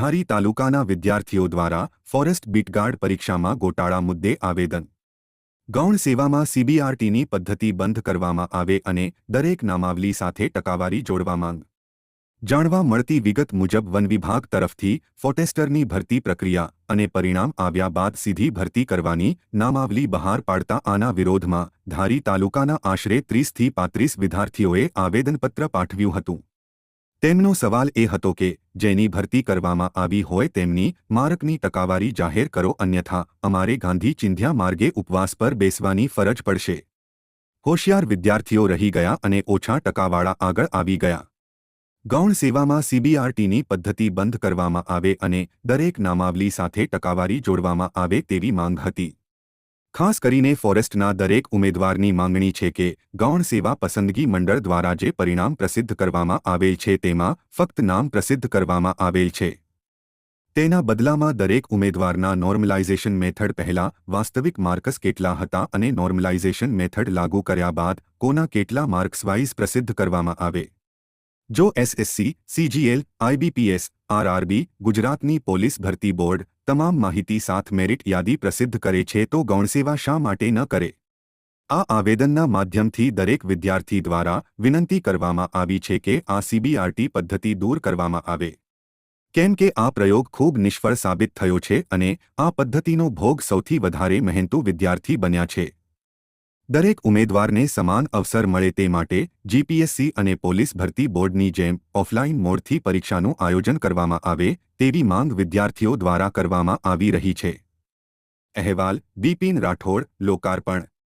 ધારી તાલુકાના વિદ્યાર્થીઓ દ્વારા ફોરેસ્ટ બીટગાર્ડ પરીક્ષામાં ગોટાળા મુદ્દે આવેદન. ગૌણ સેવામાં સીબીઆરટીની પદ્ધતિ બંધ કરવામાં આવે અને દરેક નામાવલી સાથે ટકાવારી જોડવા માંગ. જાણવા મળતી વિગત મુજબ વન વિભાગ તરફથી ફોટેસ્ટરની ભરતી પ્રક્રિયા અને પરિણામ આવ્યા બાદ સીધી ભરતી કરવાની નામાવલી બહાર પાડતા આના વિરોધમાં ધારી તાલુકાના આશરે ત્રીસથી પાંત્રીસ વિદ્યાર્થીઓએ આવેદનપત્ર પાઠવ્યું હતું. તેમનો સવાલ એ હતો કે, જેની ભરતી કરવામાં આવી હોય તેમની મારકની ટકાવારી જાહેર કરો અન્યથા, અમારે ગાંધી ચિંધ્યા માર્ગે ઉપવાસ પર બેસવાની ફરજ પડશે. હોશિયાર વિદ્યાર્થીઓ રહી ગયા અને ઓછા ટકાવાળા આગળ આવી ગયા. ગૌણ સેવામાં સીબીઆરટીની પદ્ધતિ બંધ કરવામાં આવે અને દરેક નામાવલી સાથે ટકાવારી જોડવામાં આવે તેવી માંગ હતી. ખાસ કરીને ફોરેસ્ટના દરેક ઉમેદવારની માંગણી છે કે ગૌણ સેવા પસંદગી મંડળ દ્વારા જે પરિણામ પ્રસિદ્ધ કરવામાં આવેલ છે તેમાં ફક્ત નામ પ્રસિદ્ધ કરવામાં આવેલ છે. તેના બદલામાં દરેક ઉમેદવારના નોર્મલાઇઝેશન મેથડ પહેલા વાસ્તવિક માર્કસ કેટલા હતા અને નોર્મલાઇઝેશન મેથડ લાગુ કર્યા બાદ કોના કેટલા માર્ક્સવાઇઝ પ્રસિદ્ધ કરવામાં આવે. જો એસએસસી, સીજીએલ, આઈબીપીએસ, આરઆરબી, ગુજરાતની પોલીસ ભરતી બોર્ડ તમામ માહિતી સાથ મેરિટ યાદી પ્રસિદ્ધ કરે છે તો ગૌણસેવા શા માટે ન કરે? આ આવેદનના માધ્યમથી દરેક વિદ્યાર્થી દ્વારા વિનંતી કરવામાં આવી છે કે આ સીબીઆરટી પદ્ધતિ દૂર કરવામાં આવે. કેમ કે આ પ્રયોગ ખૂબ નિષ્ફળ સાબિત થયો છે અને આ પદ્ધતિનો ભોગ સૌથી વધારે મહેનતુ વિદ્યાર્થી બન્યા છે. દરેક ઉમેદવારને સમાન અવસર મળે તે માટે જીપીએસસી અને પોલીસ ભરતી બોર્ડની જેમ ઓફલાઇન મોડથી પરીક્ષાનું આયોજન કરવામાં આવે તેવી માંગ વિદ્યાર્થીઓ દ્વારા કરવામાં આવી રહી છે. અહેવાલ બિપિન રાઠોડ, લોકાર્પણ